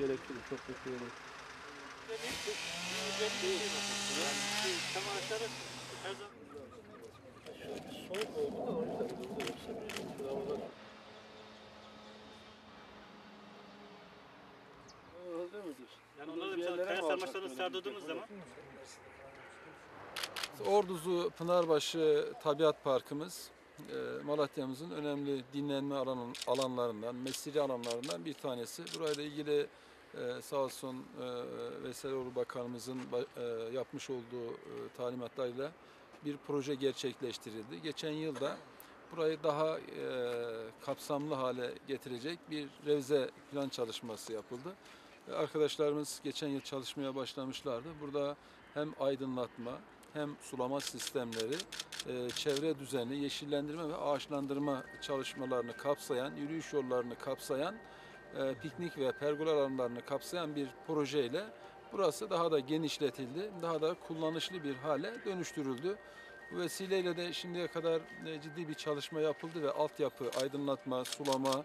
gerekli. Çok teşekkür ederim. Soğuk oldu da o yüzden burada yoksa bir havalar. Öyle mi diyorsun? Yani onları mesela kaya sarmaşlarını sardırdığımız zaman Orduzu Pınarbaşı Tabiat Parkımız Malatya'mızın önemli dinlenme alan, alanlarından, mesire alanlarından bir tanesi. Burayla ilgili e, sağ olsun e, Vesairoğlu Bakanımızın ba- e, yapmış olduğu e, talimatlarıyla bir proje gerçekleştirildi. Geçen yılda burayı daha e, kapsamlı hale getirecek bir revize plan çalışması yapıldı. E, Arkadaşlarımız geçen yıl çalışmaya başlamışlardı. Burada hem aydınlatma hem sulama sistemleri, e, çevre düzeni, yeşillendirme ve ağaçlandırma çalışmalarını kapsayan, yürüyüş yollarını kapsayan, e, piknik ve pergola alanlarını kapsayan bir projeyle burası daha da genişletildi, daha da kullanışlı bir hale dönüştürüldü. Bu vesileyle de şimdiye kadar e, ciddi bir çalışma yapıldı ve altyapı, aydınlatma, sulama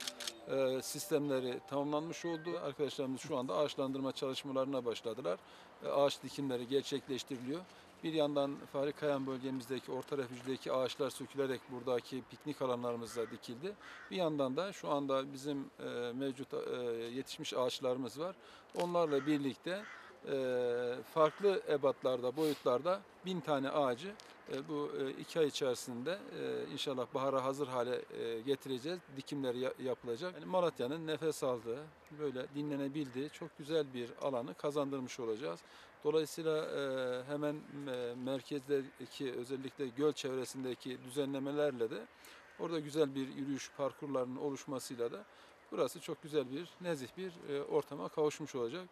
e, sistemleri tamamlanmış oldu. Arkadaşlarımız şu anda ağaçlandırma çalışmalarına başladılar. E, Ağaç dikimleri gerçekleştiriliyor. Bir yandan Fahri Kayan bölgemizdeki orta refüjdeki ağaçlar sökülerek buradaki piknik alanlarımızda dikildi. Bir yandan da şu anda bizim e, mevcut e, yetişmiş ağaçlarımız var. Onlarla birlikte e, farklı ebatlarda, boyutlarda bin tane ağacı bu e, iki ay içerisinde e, inşallah bahara hazır hale e, getireceğiz. Dikimleri ya- yapılacak. Yani Malatya'nın nefes aldığı, böyle dinlenebildiği çok güzel bir alanı kazandırmış olacağız. Dolayısıyla e, hemen e, merkezdeki özellikle göl çevresindeki düzenlemelerle de orada güzel bir yürüyüş parkurlarının oluşmasıyla da burası çok güzel bir nezih bir e, ortama kavuşmuş olacak.